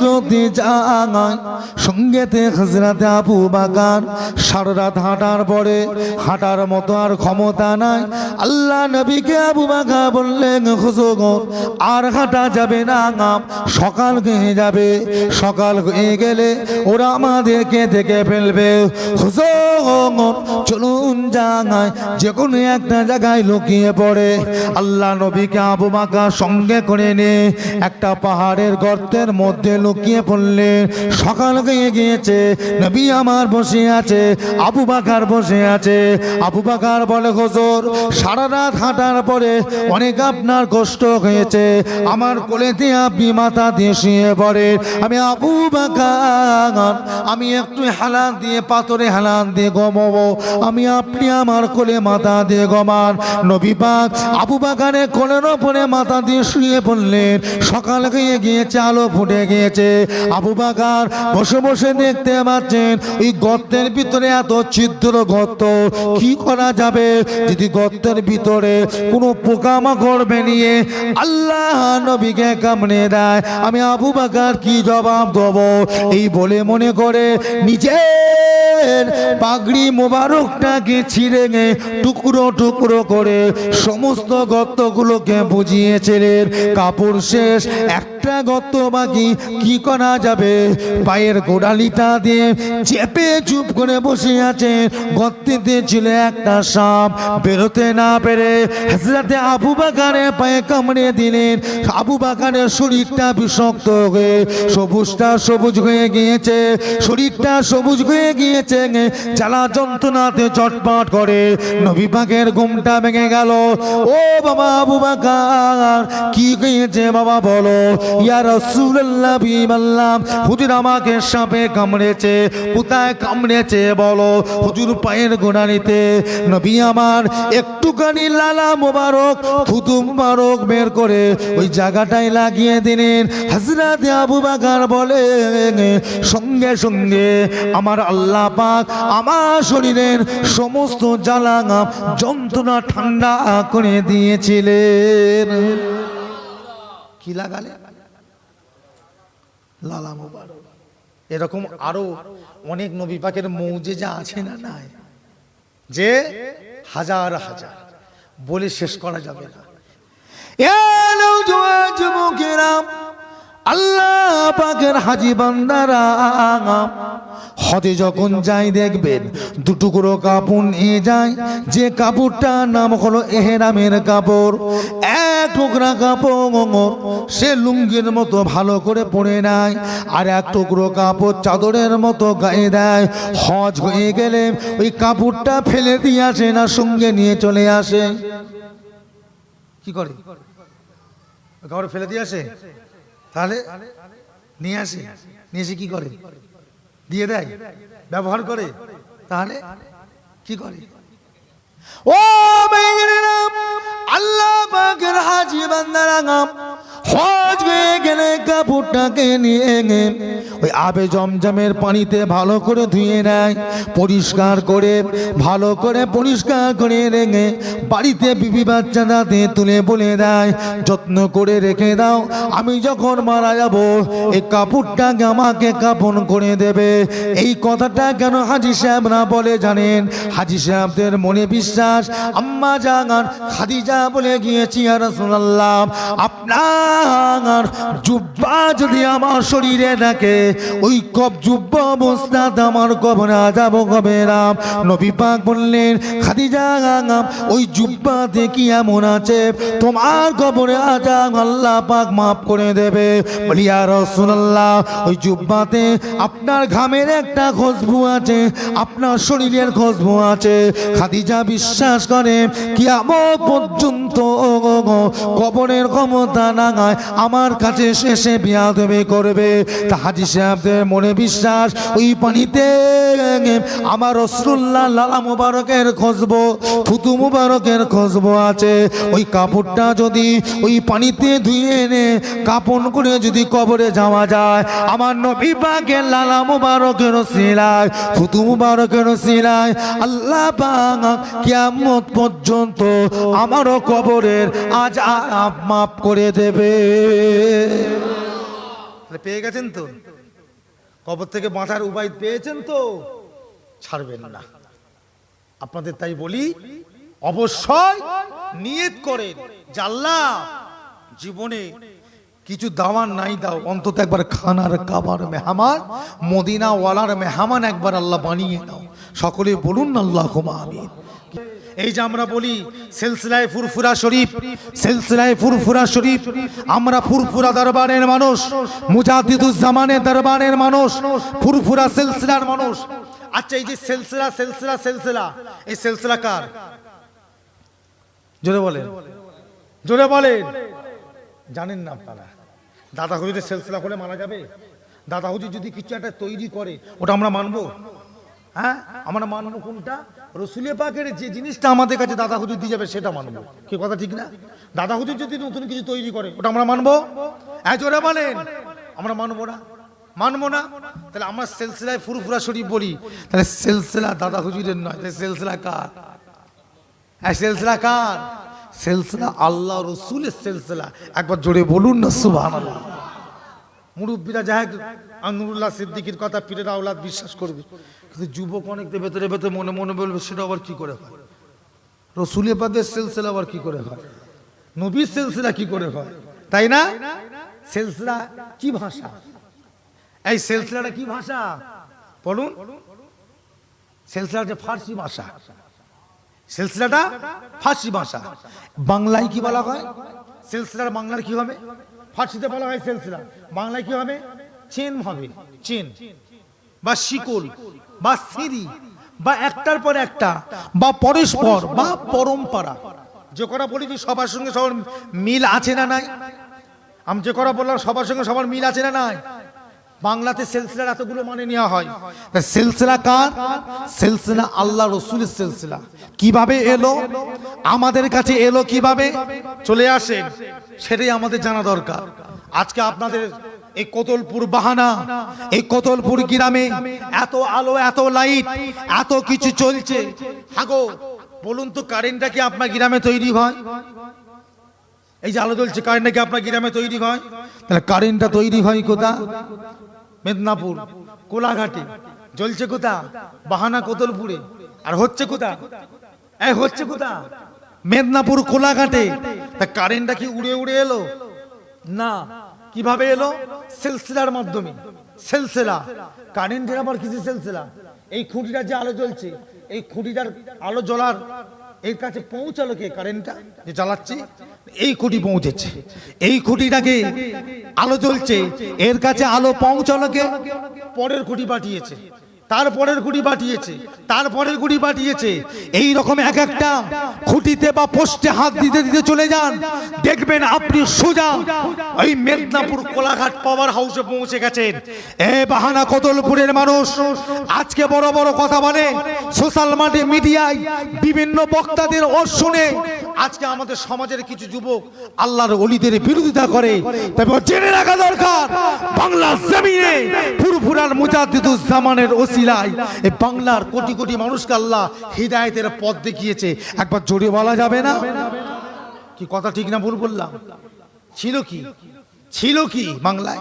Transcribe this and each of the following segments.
হিজরতে যায় সঙ্গেতে হজরতে আবু বাকার সারা হাঁটার পরে হাঁটার মতো আর ক্ষমতা নাই। আল্লাহ নবীকে আবু বাকা বললেন, হুজুর, আর হাঁটা যাবে না সকাল হয়ে যাবে। সকাল হয়ে গেলে ওরা আমাদেরকে দেখে ফেলবে। হুজুর, চলুন জাগায়। যে কোনো একটা জায়গায় লুকিয়ে পড়ে। আল্লাহ নবীকে আবু বাকা সঙ্গে করে নে একটা পাহাড়ের গর্তের মধ্যে লুকিয়ে পড়লেন সকাল হয়ে গিয়েছে, নবী আমার বসে আছে, আবু বাকার বসে আছে। আবু বাকার বলে, হুজুর, সারা রাত হাঁটার পরে অনেক আপনার কষ্ট হয়েছে। আমার কোলেতে আপনি মাথা দিয়ে শুয়ে পড়ে আমি আবু বাকার, আমি একটু হালান দিয়ে, পাথরে হালান দিয়ে গমাবো আমি আপনি আমার কোলে মাথা দিয়ে গমান নবী পাক আবু বাকারের কোলের ওপরে মাথা দিয়ে শুয়ে পড়লেন। সকাল হয়ে গিয়েছে, আলো ফুটে গিয়েছে। আবু বাকার বসে বসে দেখতে পাচ্ছেন ওই গর্তের ভিতরে এত ছিদ্র গর্ত, কি করা যাবে? যদি গর্তের ভিতরে কোনো পোকামাকড় বেরিয়ে আল্লাহ নবীকে কামড়ে দেয়, আমি আবু বাকার কি জবাব দেব? এই বলে মনে করে নিজের পাগড়ি মোবারকটাকে ছিঁড়ে গে টুকরো টুকরো করে সমস্ত গর্তগুলোকে বুঝিয়েছিলেন কাপড় শেষ একটা গর্ত বাকি, কি করা যাবে? পায়ের গোড়ালিটা দিয়ে চেপে চুপ করে বসে আছে। গর্তেতে ছিল একটা সাপ। বেরোতে না পেরে হাজরাতে আবু বাগানে পায়ে কামড়ে দিলেন। আবু বাগানের শরীরটা বিষক্ত হয়ে সবুজটা সবুজ হয়ে গিয়েছে। শরীরটা সবুজ হয়ে গিয়েছে। জ্বালা যন্ত্রণাতে চটপট করে নবী পাকের ঘুমটা ভেঙে গেল। ও বাবা আবু বাকার, কি হয়েছে বাবা বলো? ইয়া রাসূলুল্লাহ বিমাল্লাম, হুজুর আমাকে সাপে কামড়েছে কোথায় কামড়েছে, বলো, হুজুর পায়ের গোড়ানিতে নবী আমার একটুখানি লালা মোবারক, থুতু মোবারক বের করে ওই জায়গাটায় লাগিয়ে দিলেন। হজরত আবু বাকার বলে সঙ্গে সঙ্গে আমার আল্লাহ পাক আমার শরীরের সমস্ত জ্বালাঙা যন্ত্রণা ঠান্ডা করে দিয়েছিলেন। কি লাগালে? লালা মুবারক। এরকম আরও অনেক নবী পাকের মৌজে যা আছে না নাই, যে হাজার হাজার। বলে শেষ করা যাবে না। এ আল্লাহ পাকের হাজি বান্দারা হদে যখন যাই দেখবেন, দুটুকরো কাপড় নিয়ে যায়। যে কাপড়টার নাম হলো এহেরামের কাপড়। এক টুকরা কাপড় সে লুঙ্গির মতো ভালো করে পরে নেয়, আর এক টুকরো কাপড় চাদরের মতো গায়ে দেয়। হজ হয়ে গেলে ওই কাপড়টা ফেলে দিয়ে আসে না, সঙ্গে নিয়ে চলে আসে। কি করে? কাপড় ফেলে দিয়ে আসে? তাহলে নিয়ে আসে। নিয়ে এসে কি করে? দিয়ে দেয়? ব্যবহার করে। তাহলে কি করে? ও জমজমের পানিতে ভালো করে ধুয়ে পরিষ্কার করে, ভালো করে রেখে বাড়িতে বিবি বাচ্চাটাতে তুলে বলে দেয়, যত্ন করে রেখে দাও, আমি যখন মারা যাব, এই কাপড়টাকে আমাকে কাপন করে দেবে। এই কথাটা কেন হাজি সাহেবরা বলে জানেন? হাজি সাহেবদের মনে বিশ্বাস আম্মা জাগান, খাদিজা বলে গিয়েছি আর রাসূলুল্লাহ। আপনার জুব্বা যদি আমার শরীরে থাকে ওই কব জুব্বা অবস্থাত আমার কবরে আজাব হবে না নবী পাক বললেন, খাদিজা ওই জুব্বাতে কি এমন আছে, তোমার কবরে আজাব আল্লাহ পাক মাফ করে দেবে। বলি আর রাসূলুল্লাহ, ওই জুব্বাতে আপনার ঘামের একটা খুশবু আছে, আপনার শরীরের খুশবু আছে। খাদিজা বিশ্বাস করে, কিয়ামত পর্যন্ত কবরের ক্ষমতা নাগায় আমার কাছে শেষে বিয়া দেবে করবে। তা হাজি সাহেবদের মনে বিশ্বাস, ওই পানিতে আমার রসুল্লাহ লালা মুবারকের খসবো থুতু মুবারকের খসবো আছে। ওই কাপড়টা যদি ওই পানিতে ধুয়ে এনে কাপন করে যদি কবরে যাওয়া যায়, আমার নবী পাকের লালা মুবারকের সিলায় থুতু মুবারকের সিলায় আল্লাহ পাক কিয়ামত পর্যন্ত আমারও কবরের আজ মাফ করে দেবে। পেয়ে গেছেন তো? কবর থেকে বাঁচার উপায় পেয়েছেন তো? ছাড়বেন না। আপনাদের তাই বলি, অবশ্যই নিয়ত করেন জাল্লা জীবনে কিছু দাওয়ার নাই দাও, অন্তত একবার খানার কাবার মেহমান মদিনা ওয়ালার মেহমান একবার আল্লাহ বানিয়ে নাও। সকলে বলুন আল্লাহ আমিন। এই যে আমরা বলি সিলসিলায় ফুরফুরা শরীফ, সিলসিলায় ফুরফুরা শরীফ। আমরা ফুরফুরা দরবারের মানুষ মুজাহিদুজ্জামানের দরবারের মানুষ, ফুরফুরা সিলসিলার মানুষ। আচ্ছা এই যে সিলসিলা সিলসিলা সিলসিলা, এই সিলসিলা কার? জোরে বলেন। জোরে বলেন। জানেন না আপনারা। দাদা হুজুরের সিলসিলা করে মারা যাবে? দাদা হুজুর যদি কিছু একটা তৈরি করে, ওটা আমরা মানবো? হ্যাঁ? আমরা মানবো কোনটা? রসুলের পাকের যে জিনিসটা আমাদের কাছে দাদা হুজুর দিয়ে যাবে, সেটা মানবো। কি কথা ঠিক না? দাদা হুজুর যদি নতুন কিছু তৈরি করে, ওটা আমরা মানবো? হ্যাঁ জোরে বলেন। আমরা মানবো না? মানবো না? তাহলে আমরা সেলসিলায় ফুরফুরা শরীফ বলি। তাহলে সেলসিলা দাদা হুজুরের নয়, তাহলে সেলসিলা কার? হ্যাঁ সিলসিলা কার? সিলসিলা আল্লাহ রসুলের সিলসিলা। একবার জোরে বলুন না সুবহান মুরব্বীরা যাই হোক আনুরুল্লাহ সিদ্দিকির কথা পীরের আওলাদ বিশ্বাস করবে। যুবক অনেকদের ভেতরে ভেতরে মনে মনে বলবে, সেটা আবার কি করে হয়? রসুলের পাদের সিলসিলা আবার কি করে হয়? নবীর সিলসিলা কি করে হয়? তাই না? সিলসিলা কি ভাষা? এই সিলসিলাটা কি ভাষা? বলুন। সিলসিলাটা ফার্সি ভাষা। সিলসিলাটা ফার্সি ভাষা। বাংলায় কি বলা হয়? সিলসিলার বাংলার কি হবে? ফার্সিতে বলা হয় সিলসিলা। বাংলায় কি হবে? চেন হবে। চেন। বা শিকল। বা সিঁড়ি, বা একটার পর একটা, বা পরস্পর, বা পরম্পরা। যে করা বলি সবার সঙ্গে সবার মিল আছে না নাই? আমি যে করা বললাম সবার সঙ্গে সবার মিল আছে না নাই? বাংলাতে সিলসিলার এতগুলো মানে নেওয়া হয়। সিলসিলা কার? সিলসিলা আল্লাহ রসুলের সিলসিলা। কীভাবে এলো? আমাদের কাছে এলো কীভাবে? চলে আসেন, সেটাই আমাদের জানা দরকার। আজকে আপনাদের এই কোতলপুর বাহানা, এই কোতলপুর গ্রামে এত আলো, এত লাইট এত কিছু চলছে। হাগো, বলুন তো কারেন্টটা কি আপনার গ্রামে তৈরি হয়? এই যে আলো জ্বলছে কারেন্টটা কি আপনার গ্রামে তৈরি হয়? তাহলে কারেন্টটা তৈরি হয় কোথা মেদিনীপুর, কোলাঘাটে। জ্বলছে কোথা বাহানা কোতলপুরে আর হচ্ছে কোথা এই হচ্ছে কোথা মেদিনীপুর, কোলাঘাটে। তা কারেন্টটা কি উড়ে উড়ে এলো? না। কীভাবে এলো? সিলসিলার মাধ্যমে। সিলসিলা। কারেন্টের আবার কিছু সিলসিলা? এই খুঁটিটা যে আলো জ্বলছে, এই খুঁটিটার আলো জ্বলার, এর কাছে পৌঁছালো কে কারেন্টটা? যে জ্বালাচ্ছি, এই খুঁটি পৌঁছেছে। এই খুঁটিটাকে আলো জ্বলছে, এর কাছে আলো পৌঁছালো কে? পরের খুঁটি পাঠিয়েছে। তারপরের গুড়ি পাঠিয়েছে তারপরের গুড়ি পাঠিয়েছে এই রকম এক একটা খুঁটিতে বা পোস্টে হাত দিতে দিতে চলে যান। দেখবেন আপনি সোজা ওই মেদিনীপুর কোলাঘাট পাওয়ার হাউসে পৌঁছে গেছেন। এ বাহানা কতলপুরের মানুষ, আজকে বড় বড় কথা বলে, সোশ্যাল মিডিয়ায় বিভিন্ন বক্তাদের ওর শুনে আজকে আমাদের সমাজের কিছু যুবক আল্লাহর অলিদের বিরোধিতা করে। তবে জেনে রাখা দরকার, বাংলা জমিনে ফুরফুরার মুজাদ্দিদুজ্জামানের ওসিলায় এই বাংলার কোটি কোটি মানুষকে আল্লাহ হৃদায়তের পথ দেখিয়েছে। একবার জোরে বলা যাবে না? কি কথা ঠিক না ভুল বললাম? ছিল কি? ছিল কি বাংলায়?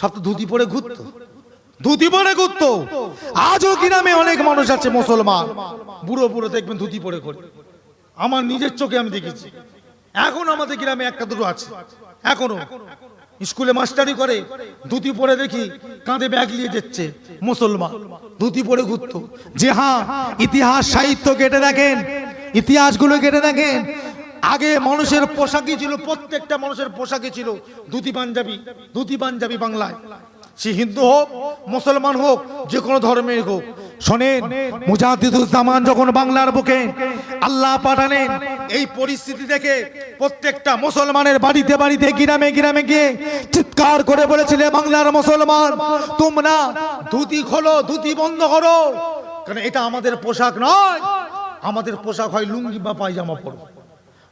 সব তো ধুতি পরে ঘুরতো। ধুতি পরে ঘুরতো। আজও কি নামে অনেক মানুষ আছে মুসলমান? বুড়ো বুড়ো দেখবেন ধুতি পরে করে আমার নিজের চোখে আমি দেখেছি। এখন আমাদের গ্রামে একটা দুটো আছে। এখনও। স্কুলে মাস্টারি করে, ধুতি পরে দেখি কাঁধে ব্যাগ নিয়ে যাচ্ছে মুসলমান। ধুতি পরে ঘুরতো। যে হ্যাঁ ইতিহাস, সাহিত্য কেটে দেখেন, ইতিহাসগুলো কেটে দেখেন। আগে মানুষের পোশাকই ছিল, প্রত্যেকটা মানুষের পোশাকই ছিল ধুতি পাঞ্জাবি ধুতি পাঞ্জাবি বাংলায়। সে হিন্দু হোক, মুসলমান হোক, যে কোনো ধর্মের হোক শোনেন মুজাহিদুজ্জামান যখন বাংলার বুকে আল্লাহ পাঠালেন। এই পরিস্থিতি দেখে প্রত্যেকটা মুসলমানের বাড়িতে বাড়িতে গ্রামে গ্রামে গিয়ে চিৎকার করে বলেছিলে বাংলার মুসলমান তোমরা ধুতি খোলো ধুতি বন্ধ করো। কারণ এটা আমাদের পোশাক নয়। আমাদের পোশাক হয় লুঙ্গি বা পায়জামা পরো।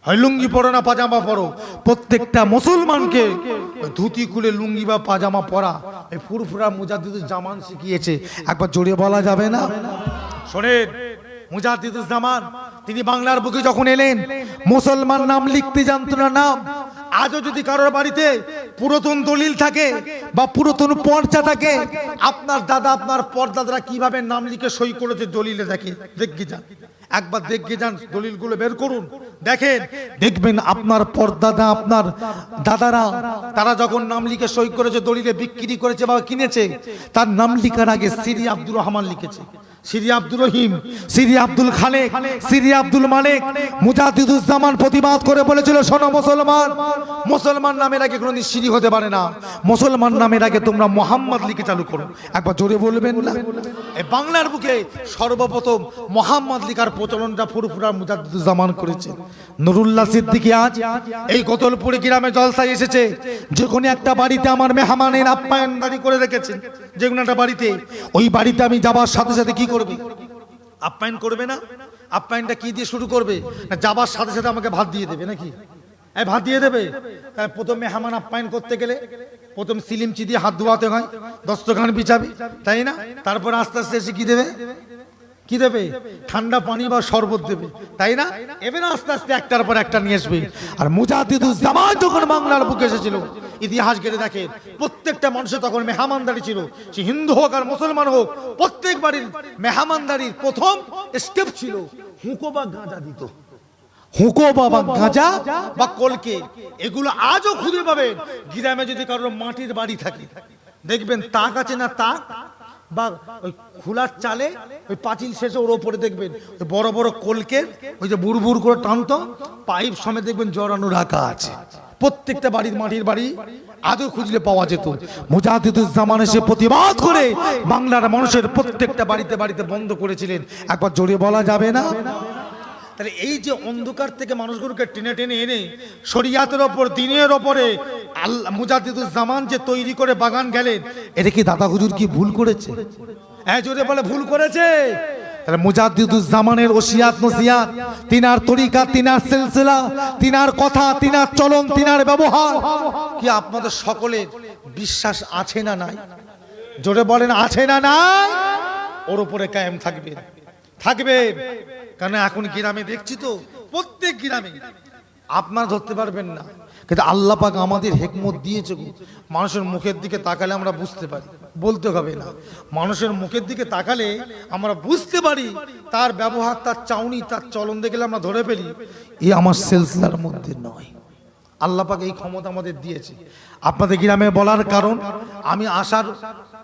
হয়, লুঙ্গি পরো না, পাজামা পরো। প্রত্যেকটা মুসলমানকে ধুতি খুলে লুঙ্গি বা পাজামা পরা। এই ফুরফুরা মুজাদ্দিদুর জামান শিখিয়েছে। একবার জড়িয়ে বলা যাবে না? শোনেন, মুজাদ্দিদুর জামান, তিনি বাংলার বুকে যখন এলেন, মুসলমান নাম লিখতে জানতো না নাম। আজও যদি কারোর বাড়িতে পুরাতন দলিল থাকে বা পুরাতন পর্চা থাকে, আপনার দাদা, আপনার পরদাদারা কীভাবে নাম লিখে সই করেছে দলিলে দেখে দেখে যান। একবার দেখে যান, দলিলগুলো বের করুন। দেখেন, দেখবেন আপনার পরদাদা, আপনার দাদারা, তারা যখন নাম লিখে সই করেছে, দলিলে বিক্রি করেছে বা কিনেছে, তার নাম লিখার আগে সিরি আব্দুর রহমান লিখেছে। সিরি আব্দুর রহিম। সিরি আব্দুল খালেক সিরি আব্দুল মালিক মুজাহিদুজ্জামান প্রতিবাদ করে বলেছিল শোনো মুসলমান মুসলমান নামের আগে কোনোদিন সিরি হতে পারে না। মুসলমান নামের আগে তোমরা মোহাম্মদ লিখে চালু করো। একবার জোরে বলবেন না? এই বাংলার বুকে সর্বপ্রথম মোহাম্মদ লিখার প্রচলনটা ফুরফুরা মুজাহিদুজ্জামান করেছে। নুরুল্লাহ সিদ্দিকি আজ এই কতলপুরি গ্রামে জলসায় এসেছে। যে কোনো একটা বাড়িতে আমার মেহমানের আপ্যায়নদারি করে রেখেছেন যে কোনো একটা বাড়িতে। ওই বাড়িতে আমি যাবার সাথে সাথে কি করবে? আপ্যায়ন করবে না? আপ্যায়নটা কি দিয়ে শুরু করবে? না যাবার সাথে সাথে আমাকে ভাত দিয়ে দেবে নাকি? এই ভাত দিয়ে দেবে? প্রথম মেহমান আপ্যায়ন করতে গেলে প্রথম সিলিমচি দিয়ে হাত ধোয়াতে হয়, দস্তখান বিছাবে, তাই না? তারপর আস্তে আস্তে এসে কি দেবে? কি দেবে? ঠান্ডা পানি বা শরবত দেবে, তাই না? এবার আস্তে আস্তে একটার পর একটা নিয়ে আসবে। আর মুজাহিদুজ্জামান যখন বাংলার বুকে এসেছিল ইতিহাস ঘেটে দেখেন প্রত্যেকটা মানুষের তখন মেহমানদারি ছিল। সে হিন্দু হোক আর মুসলমান হোক, প্রত্যেক বাড়ির মেহমানদারির প্রথম স্টেপ ছিল, হুঁকো বা গাঁজা দিত। হুঁকো বাবা গাঁজা বা কলকে, এগুলো আজও খুঁজে পাবেন। গ্রামে যদি কারোর মাটির বাড়ি থাকে, দেখবেন তাক আছে না তাক, বা ওই খোলার চালে ওই পাঁচিল শেষে ওর ওপরে দেখবেন বড় বড় কলকের ওই যে বুড় বুড় করে টানত, পাইপ সমেত দেখবেন জড়ানো রাখা আছে। প্রত্যেকটা বাড়ির মাটির বাড়ি আজও খুঁজলে পাওয়া যেত। মুজাহিদুজ্জামান এসে প্রতিবাদ করে বাংলার মানুষের প্রত্যেকটা বাড়িতে বাড়িতে বন্ধ করেছিলেন। একবার জোরে বলা যাবে না? তাহলে এই যে অন্ধকার থেকে মানুষগুলোকে টেনে টেনে এনে শরিয়াতের ওপর, দিনের ওপরে আল্লাহ মুজাহিদুজ্জামান যে তৈরি করে বাগান গেলেন, এটা কি দাদা হুজুর কি ভুল করেছে? হ্যাঁ জোরে বলে, ভুল করেছে? তাহলে মুজাদ্দিদুজ্জামানের ওসিয়াত নসিয়াত, তিনার তরিকা, তিনার সিলসিলা, তিনার কথা, তিনার চলন, তিনার ব্যবহার। কি আপনাদের সকলের বিশ্বাস আছে না নাই? জোরে বলেন, আছে না নাই? ওর উপরে কায়েম থাকবে। থাকবে। কারণ এখন গ্রামে দেখছি তো, প্রত্যেক গ্রামে। আপনারা ধরতে পারবেন না। কিন্তু আল্লাহ পাক আমাদের হেকমত দিয়েছে। মানুষের মুখের দিকে তাকালে আমরা বুঝতে পারি। বলতে হবে না। মানুষের মুখের দিকে তাকালে আমরা বুঝতে পারি তার ব্যবহার, তার চাউনি, তার চলন দেখলে আমরা ধরে ফেলি। এ আমার সেলসিলার মধ্যে নয়। আল্লাহ পাক এই ক্ষমতা আমাদের দিয়েছে। আপনাদের গ্রামে বলার কারণ, আমি আসার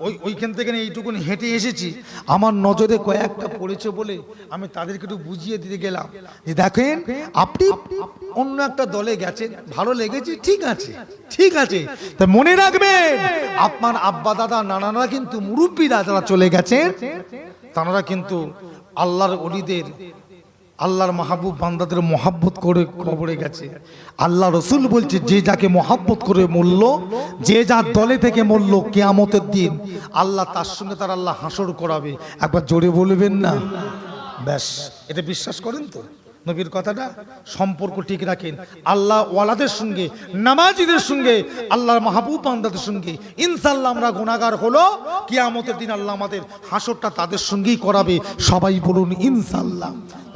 ওই, ওইখান থেকে এইটুকুন হেঁটে এসেছি। আমার নজরে কয়েকটা পড়েছে বলে আমি তাদেরকে একটু বুঝিয়ে দিতে গেলাম। যে দেখেন, আপনি অন্য একটা দলে গেছেন, ভালো লেগেছে, ঠিক আছে ঠিক আছে। তা মনে রাখবেন, আপনার আব্বা দাদা, নানারা কিন্তু মুরব্বীরা যারা চলে গেছেন। তারা কিন্তু আল্লাহর অলিদের আল্লাহর মাহবুব বান্দাদের মহাব্বত করে কবরে গেছে। আল্লাহ রসুল বলছে, যে যাকে মহাব্বত করে মরল, যে যার দলে থেকে মরল কেয়ামতের দিন, আল্লাহ তার সঙ্গে তার আল্লাহ হাসর করাবে। একবার জোরে বলবেন না? ব্যাস, এটা বিশ্বাস করেন তো? নবীর কথাটা সম্পর্ক ঠিক রাখেন। আল্লাহ ওয়ালাদের সঙ্গে, নামাজিদের সঙ্গে, আল্লাহর মাহবুব বান্দাদের সঙ্গে। ইনশাল্লাহ আমরা গুণাগার হলো, কিয়ামতের দিন আল্লাহ আমাদের হাসরটা তাদের সঙ্গেই করাবে। সবাই বলুন ইনশাল্লাহ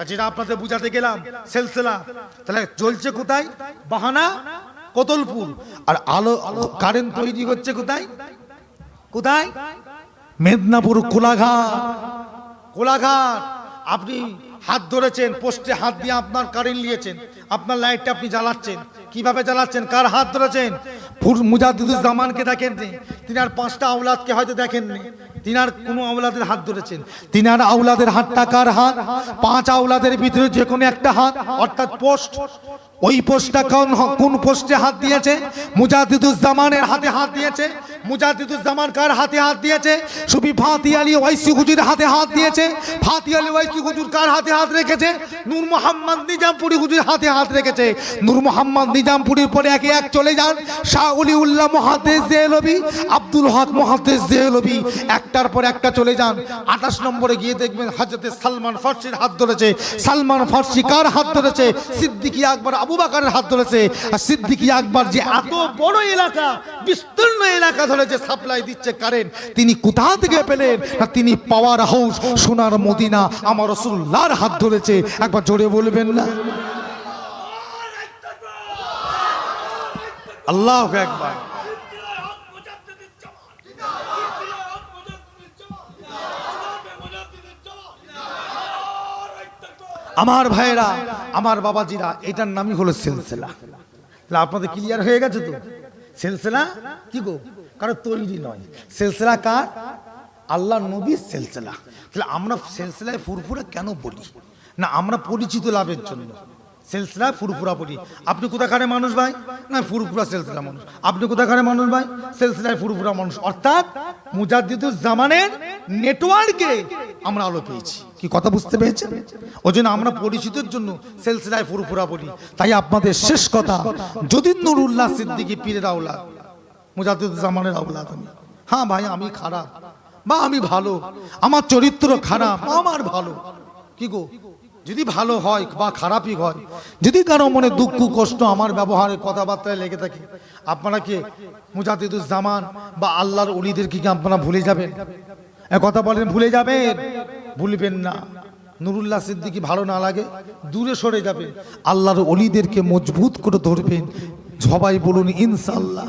যেটা আপনাদের বুঝাতে গেলাম, সেলসেলা। তাহলে চলছে কোথায়? বাহানা, কতলপুর। আর আলো কারেন্ট তৈরি হচ্ছে কোথায়? কোথায়? মেদিনীপুর কোলাঘাট। কোলাঘাট। আপনি হাত ধরেছেন, পোস্টে হাত দিয়ে আপনার কারেন্ট নিয়েছেন, আপনার লাইটটা আপনি জ্বালাচ্ছেন। কীভাবে জ্বালাচ্ছেন? কার হাত ধরেছেন? ফুর মুজাদ্দুজ্জামানকে দেখেননি আর পাঁচটা আওলাদকে হয়তো দেখেননি তিনি আর কোন আওলাদের হাত ধরেছেন? তিনি আর আওলাদের হাতটা কার হাত? পাঁচ আওলাদের ভিতরে যে কোনো একটা হাত। অর্থাৎ পোস্ট। ওই পোস্টটা কোন কোন পোস্টে হাত দিয়েছে? মুজাদ্দিদুজ্জামানের হাতে হাত দিয়েছে। মুজাদ্দিদুজ্জামান কার হাতে হাত দিয়েছে? সুবি ফাতি আলী ওয়াইসি হুজুর হাতে হাত দিয়েছে। ফাতি আলী ওয়াইসি হুজুর কার হাতে হাত রেখেছে? নূর মোহাম্মদ নিজামপুরি হুজুর হাতে হাত রেখেছে। নূর মোহাম্মদ নিজামপুরির পরে একে এক চলে যান। শাহ উলিউল্লাহ মহাদেশ দেহলবি আব্দুল হক মহাদেশ দেহলবি একটার পর একটা চলে যান। আঠাশ নম্বরে গিয়ে দেখবেন হাজরতে সালমান ফার্সির হাত ধরেছে। সালমান ফার্সি কার হাত ধরেছে? সিদ্দিকী আকবর আবু বাকারের হাত ধরেছে। আর সিদ্দিকী আকবর যে এত বড় এলাকা বিস্তীর্ণ এলাকা ধরে যে সাপ্লাই দিচ্ছে কারেন্ট তিনি কোথা থেকে পেলেন? তিনি পাওয়ার হাউস সোনার মদিনা, আমার রসুল্লার হাত ধরেছে। একবার জোরে বলবেন না? আল্লাহ একবার আমার ভাইয়েরা, আমার বাবাজিরা, এটার নামই হলো সিলসিলা। আপনাদের ক্লিয়ার হয়ে গেছে তো? সিলসিলা কি গো? কারও তৈরি নয়। সিলসিলা কার? আল্লাহ নবীর সিলসিলা। তাহলে আমরা সিলসিলায় ফুরফুরে কেন বলি? না, আমরা পরিচিত লাভের জন্য। সিলসিলা ফুরফুরা বলি আপনি কোথাকারে মানুষ ভাই? না, ফুরফুরা সিলসিলা মানুষ। আপনি কোথাকারে মানুষ ভাই? সিলসিলায় ফুরফুরা মানুষ। অর্থাৎ মুজাদ্দিদুর জামানের নেটওয়ার্কে আমরা আলো পেয়েছি। কি কথা বুঝতে পেরেছেন? ওই জন্য আমরা পরিচিতের জন্য সিলসিলায় ফুরফুরা বলি তাই আপনাদের শেষ কথা যদি নুরুল্লাহ সিদ্দিকী পীরের আওলাদ, মুজাদ্দিদুর জামানের আওলাদ হ্যাঁ ভাই, আমি খারাপ। বা আমি ভালো। আমার চরিত্র খারাপ, আমার ভালো। কি গো? যদি ভালো হয় বা খারাপই হয়, যদি কারও মনে দুঃখ, কষ্ট আমার ব্যবহারে কথাবার্তায় লেগে থাকে, আপনারা কি? মুজাদ্দিদুর জামান বা আল্লাহর অলিদের কি আপনারা ভুলে যাবেন? কথা বলেন, ভুলে যাবেন? ভুলবেন না। নুরুল্লাহ সিদ্দিকি ভালো না লাগে, দূরে সরে যাবে আল্লাহর অলিদেরকে মজবুত করে ধরবেন। সবাই বলুন ইনশাল্লাহ